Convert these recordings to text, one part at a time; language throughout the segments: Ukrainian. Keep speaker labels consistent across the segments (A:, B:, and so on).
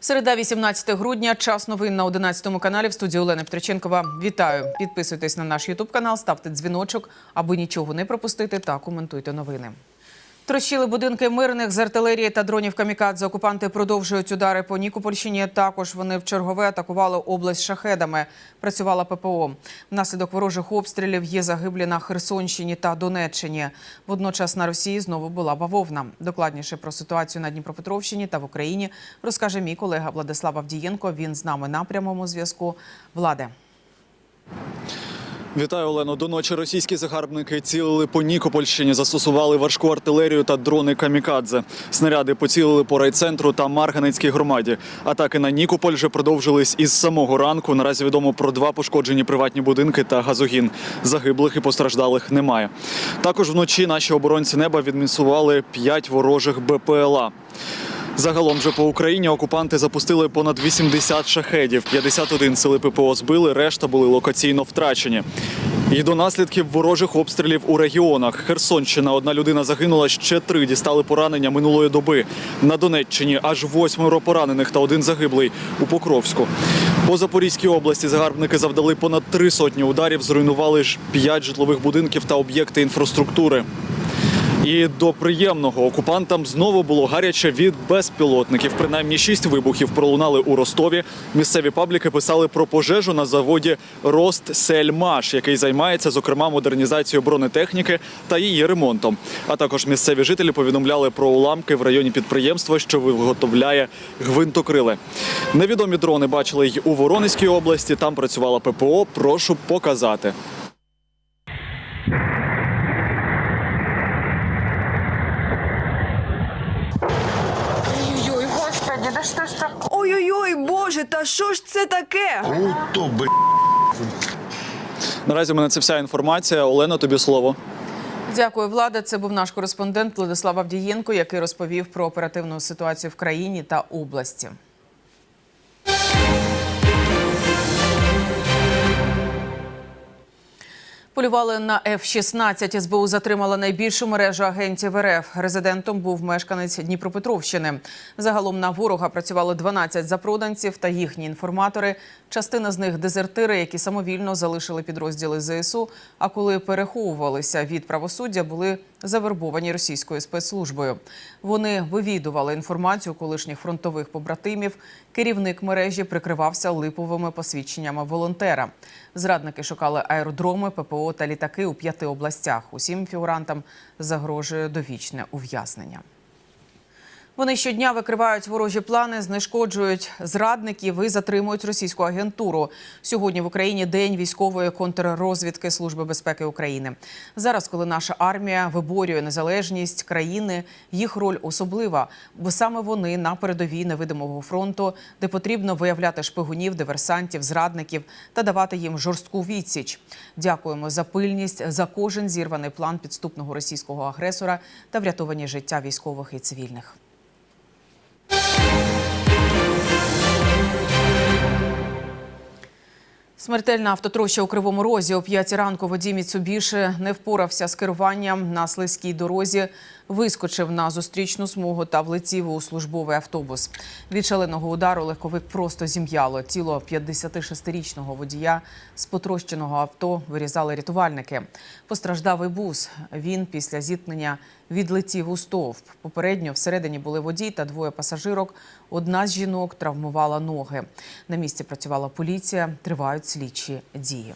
A: Середа 18 грудня. Час новин на 11 каналі в студії Олени Петриченкова. Вітаю! Підписуйтесь на наш Ютуб канал, ставте дзвіночок, аби нічого не пропустити та коментуйте новини. Трощили будинки мирних з артилерії та дронів камікадзе. Окупанти продовжують удари по Нікопольщині. Також вони в чергове атакували область шахедами. Працювала ППО. Внаслідок ворожих обстрілів є загиблі на Херсонщині та Донеччині. Водночас на Росії знову була бавовна. Докладніше про ситуацію на Дніпропетровщині та в Україні розкаже мій колега Владислав Авдієнко. Він з нами на прямому зв'язку. Владе.
B: Вітаю, Олено. До ночі російські загарбники цілили по Нікопольщині, застосували важку артилерію та дрони камікадзе. Снаряди поцілили по райцентру та Марганецькій громаді. Атаки на Нікополь вже продовжились із самого ранку. Наразі відомо про два пошкоджені приватні будинки та газогін. Загиблих і постраждалих немає. Також вночі наші оборонці неба відмінсували п'ять ворожих БПЛА. Загалом же по Україні окупанти запустили понад 80 шахедів. 51 сили ППО збили, решта були локаційно втрачені. І до наслідків ворожих обстрілів у регіонах Херсонщина одна людина загинула, ще три дістали поранення минулої доби. На Донеччині аж восьмеро поранених та один загиблий у Покровську. По Запорізькій області загарбники завдали понад три сотні ударів, зруйнували ж п'ять житлових будинків та об'єкти інфраструктури. І до приємного окупантам знову було гаряче від безпілотників. Принаймні шість вибухів пролунали у Ростові. Місцеві пабліки писали про пожежу на заводі Ростсельмаш, який займається зокрема модернізацією бронетехніки та її ремонтом. А також місцеві жителі повідомляли про уламки в районі підприємства, що виготовляє гвинтокрили. Невідомі дрони бачили й у Воронезькій області. Там працювала ППО. Прошу показати.
C: Господи, да что ж такое?
D: Ой-ой-ой, боже, та що ж це таке?
E: Круто, блядь.
B: Наразі в мене це вся інформація. Олена, тобі слово.
A: Дякую, влада. Це був наш кореспондент Владислав Авдієнко, який розповів про оперативну ситуацію в країні та області. Полювали на F-16. СБУ затримала найбільшу мережу агентів РФ. Резидентом був мешканець Дніпропетровщини. Загалом на ворога працювали 12 запроданців та їхні інформатори. Частина з них дезертири, які самовільно залишили підрозділи ЗСУ. А коли переховувалися від правосуддя, були завербовані російською спецслужбою. Вони вивідували інформацію колишніх фронтових побратимів. Керівник мережі прикривався липовими посвідченнями волонтера. Зрадники шукали аеродроми, ППО та літаки у п'яти областях. Усім фігурантам загрожує довічне ув'язнення. Вони щодня викривають ворожі плани, знешкоджують зрадників і затримують російську агентуру. Сьогодні в Україні день військової контррозвідки Служби безпеки України. Зараз, коли наша армія виборює незалежність країни, їх роль особлива, бо саме вони на передовій невидимого фронту, де потрібно виявляти шпигунів, диверсантів, зрадників та давати їм жорстку відсіч. Дякуємо за пильність, за кожен зірваний план підступного російського агресора та врятовані життя військових і цивільних. Смертельна автотроща у Кривому Розі. О п'ятій ранку водій Міцубіші не впорався з керуванням на слизькій дорозі, вискочив на зустрічну смугу та влетів у службовий автобус. Від шаленого удару легковик просто зім'яло. Тіло 56-річного водія з потрощеного авто вирізали рятувальники. Постраждав і бус. Він після зіткнення відлетів у стовп. Попередньо всередині були водій та двоє пасажирок. Одна з жінок травмувала ноги. На місці працювала поліція. Тривають слідчі дії.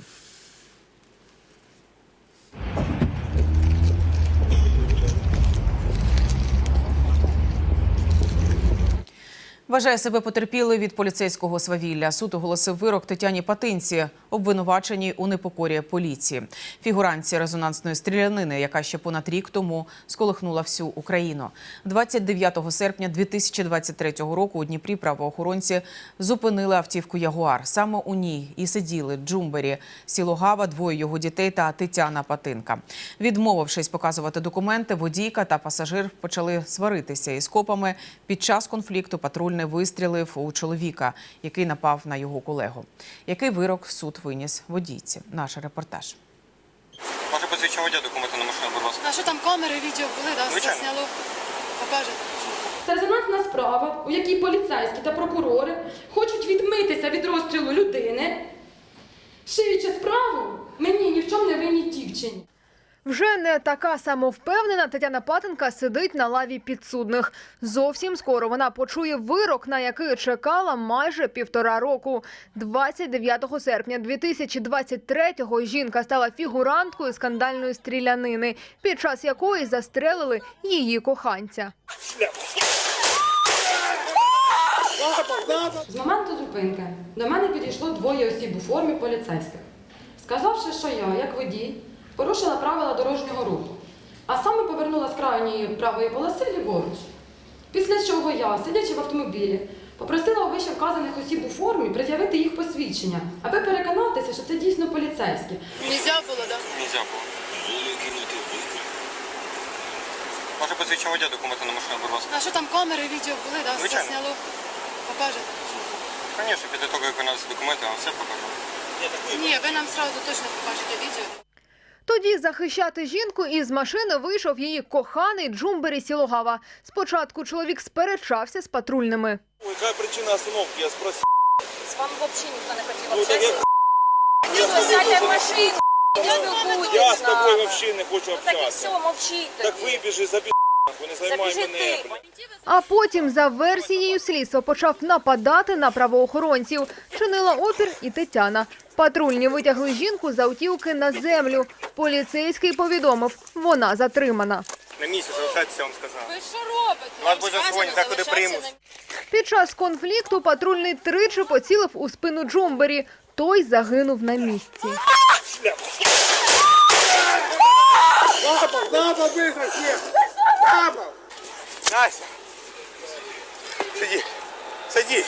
A: Вважає себе потерпілою від поліцейського свавілля. Суд оголосив вирок Тетяні Патинці, обвинуваченій у непокорі поліції. Фігуранці резонансної стрілянини, яка ще понад рік тому сколихнула всю Україну. 29 серпня 2023 року у Дніпрі правоохоронці зупинили автівку Ягуар. Саме у ній і сиділи Джумбері, Сілогава, двоє його дітей та Тетяна Патинка. Відмовившись показувати документи, водійка та пасажир почали сваритися із копами. Під час конфлікту патрульний вистрілив у чоловіка, який напав на його колегу. Який вирок суд виніс водійці? Наш репортаж.
F: Може посвідчення водія документи на машину, будь ласка.
G: А що там камери, відео були, да,
F: Звичайно.
G: засняло? Покажете?
C: це резонансна справа, у якій поліцейські та прокурори хочуть відмитися від розстрілу людини, шиючи справу мені ні в чому не винній дівчині.
E: Вже не така самовпевнена Тетяна Патенка сидить на лаві підсудних. Зовсім скоро вона почує вирок, на який чекала майже півтора року. 29 серпня 2023-го жінка стала фігуранткою скандальної стрілянини, під час якої застрелили її коханця.
C: З моменту зупинки до мене підійшло двоє осіб у формі поліцейських, сказавши, що я, як водій, порушила правила дорожнього руху, а саме повернула з крайньої правої полоси ліворуч. Після чого я, сидячи в автомобілі, попросила у вище вказаних осіб у формі пред'явити їх посвідчення, аби переконатися, що це дійсно поліцейські.
F: Нельзя було, да?
G: Нельзя було. Може посвідчення водія документи на машину, будь ласка.
F: А що там камери, відео були, да? Все
G: Звичайно.
F: сняло. Покажете?
G: Звісно, після того, як у нас документи, я вам все покажу.
F: Ні, ви нам сразу точно покажете відео.
E: Тоді захищати жінку із машини вийшов її коханий Джумбері Сілогава. Спочатку чоловік сперечався з патрульними.
H: Яка причина остановки, я спросив.
I: З вами взагалі ніхто не хотел
H: Ну, так
I: общаться.
H: я,
I: Ви сядьте в машину, не спілкуйтесь
H: я
I: з нами.
H: вообще не хочу
I: Ну так і
H: общаться.
I: все, мовчіть
H: Так вибіжи,
I: Забіжи.
E: А потім, за версією слідства, почав нападати на правоохоронців. Чинила опір і Тетяна. Патрульні витягли жінку з автівки на землю. Поліцейський повідомив, вона затримана.
G: На місяць залишайтеся, я вам сказав.
F: Ви що робите?
G: Вас буде сьогодні, так куди.
E: Під час конфлікту патрульний тричі поцілив у спину Джумбері. Той загинув на місці.
G: Настя! Сиди, сиди.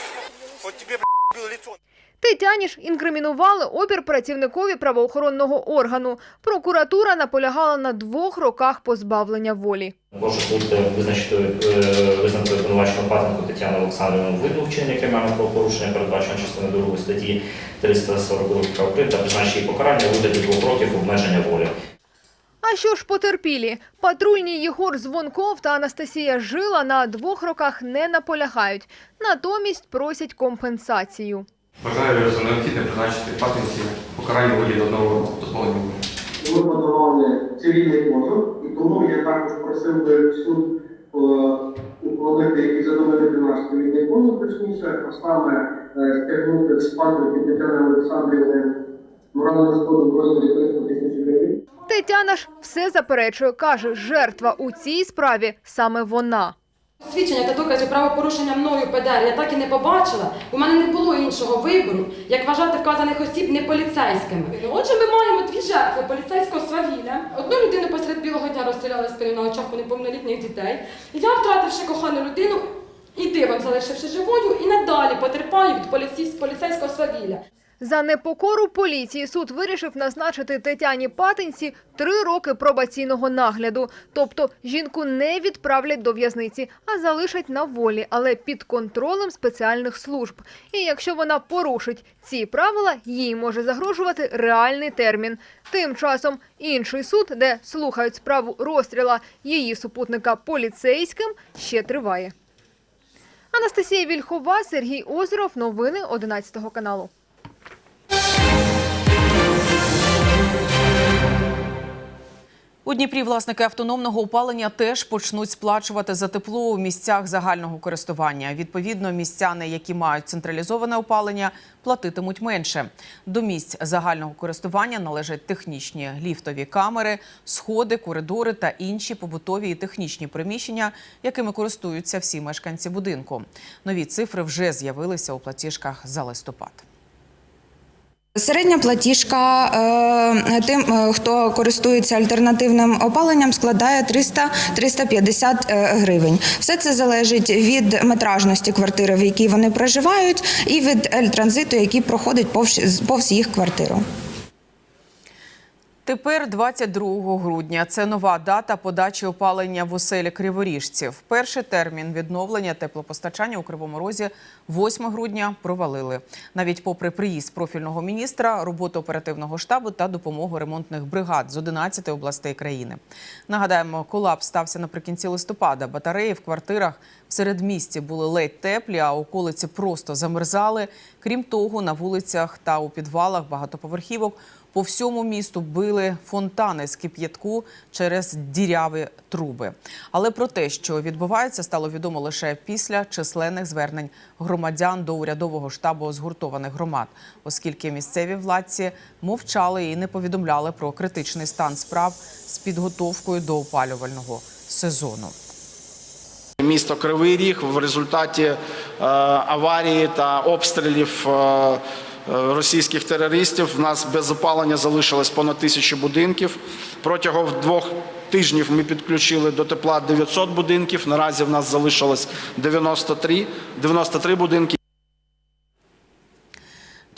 G: Вот тебе, блядь, бил лицо.
E: Тетяні ж інкримінували опір працівникові правоохоронного органу. Прокуратура наполягала на двох роках позбавлення волі.
J: Також суд визначити е, визнати обвинувачену патенку Тетяну Олександрівну вину вчинення кримінального правопорушення, передбачено частиною 2 статті 342 КП та призначити їй покарання у вигляді двох років обмеження волі.
E: А що ж потерпілі? Патрульні Єгор Звонков та Анастасія Жила на двох роках не наполягають. Натомість просять компенсацію.
K: Вважаю за необхідне призначити патенті покарання у вигляді одного волі.
L: Ми подавали цивільний позов, і тому я також просив би суд е, ухвалити і задовольнити наш цивільний позов, точніше, а саме е, стягнути з патенки Тетяни Олександрівни моральну шкоду в розмірі 300 тисяч гривень.
E: Тетяна ж все заперечує, каже, жертва у цій справі саме вона.
C: Свідчення та доказів правопорушення мною ПДР я так і не побачила. У мене не було іншого вибору, як вважати вказаних осіб не поліцейськими. Отже, ми маємо дві жертви поліцейського свавілля. Одну людину посеред білого дня розстріляли спину на очах у неповнолітніх дітей. Я, втративши кохану людину і дивом залишивши живою, і надалі потерпаю від поліцей- поліцейського свавілля.
E: За непокору поліції суд вирішив назначити Тетяні Патинці три роки пробаційного нагляду. Тобто жінку не відправлять до в'язниці, а залишать на волі, але під контролем спеціальних служб. І якщо вона порушить ці правила, їй може загрожувати реальний термін. Тим часом інший суд, де слухають справу розстріла її супутника поліцейським, ще триває. Анастасія Вільхова, Сергій Озеров. Новини 11 каналу.
A: У Дніпрі власники автономного опалення теж почнуть сплачувати за тепло у місцях загального користування. Відповідно, містяни, які мають централізоване опалення, платитимуть менше. До місць загального користування належать технічні ліфтові камери, сходи, коридори та інші побутові і технічні приміщення, якими користуються всі мешканці будинку. Нові цифри вже з'явилися у платіжках за листопад.
M: Середня платіжка е, тим, е, хто користується альтернативним опаленням, складає 300-350 е, гривень. Все це залежить від метражності квартири, в якій вони проживають, і від ельтранзиту, який проходить повз, їх квартиру.
A: Тепер 22 грудня. Це нова дата подачі опалення в оселі криворіжців. Перший термін відновлення теплопостачання у Кривому Розі 8 грудня провалили. Навіть попри приїзд профільного міністра, роботу оперативного штабу та допомогу ремонтних бригад з 11 областей країни. Нагадаємо, колапс стався наприкінці листопада. Батареї в квартирах в середмісті були ледь теплі, а околиці просто замерзали. Крім того, на вулицях та у підвалах багатоповерхівок по всьому місту били фонтани з кип'ятку через діряві труби. Але про те, що відбувається, стало відомо лише після численних звернень громадян до урядового штабу згуртованих громад, оскільки місцеві владці мовчали і не повідомляли про критичний стан справ з підготовкою до опалювального сезону.
N: Місто Кривий Ріг в результаті е, аварії та обстрілів е, російських терористів в нас без опалення залишилось понад тисячу будинків. Протягом двох тижнів ми підключили до тепла 900 будинків. Наразі в нас залишилось 93, 93 будинки.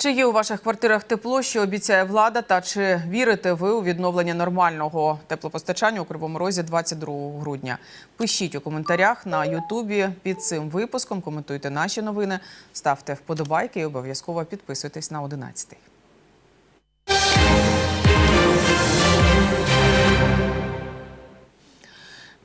A: Чи є у ваших квартирах тепло, що обіцяє влада, та чи вірите ви у відновлення нормального теплопостачання у Кривому Розі 22 грудня? Пишіть у коментарях на Ютубі під цим випуском. Коментуйте наші новини, ставте вподобайки і обов'язково підписуйтесь на 11.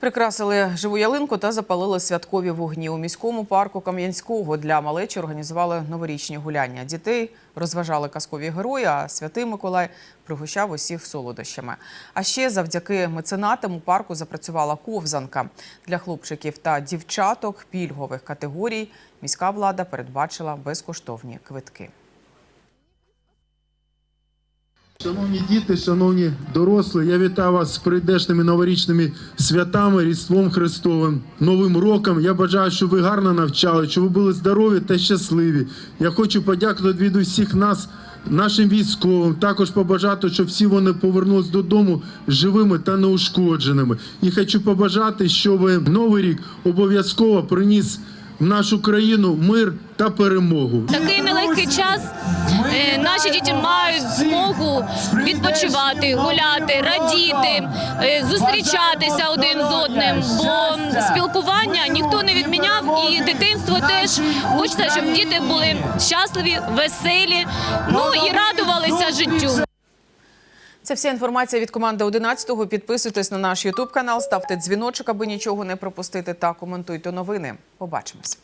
A: Прикрасили живу ялинку та запалили святкові вогні. У міському парку Кам'янського для малечі організували новорічні гуляння. Дітей розважали казкові герої, а святий Миколай пригощав усіх солодощами. А ще завдяки меценатам у парку запрацювала ковзанка. Для хлопчиків та дівчаток пільгових категорій міська влада передбачила безкоштовні квитки.
O: Шановні діти, шановні дорослі, я вітаю вас з прийдешними новорічними святами, Різдвом Христовим, Новим роком. Я бажаю, щоб ви гарно навчали, щоб ви були здорові та щасливі. Я хочу подякувати від усіх нас, нашим військовим, також побажати, щоб всі вони повернулись додому живими та неушкодженими. І хочу побажати, щоб новий рік обов'язково приніс в нашу країну мир та перемогу.
I: Такий час е, наші діти мають змогу відпочивати, гуляти, радіти, е, зустрічатися один з одним. Бо спілкування ніхто не відміняв, і дитинство теж хочеться, щоб діти були щасливі, веселі, ну і радувалися життю.
A: Це вся інформація від команди 11-го. Підписуйтесь на наш Ютуб канал, ставте дзвіночок, аби нічого не пропустити, та коментуйте новини. Побачимось.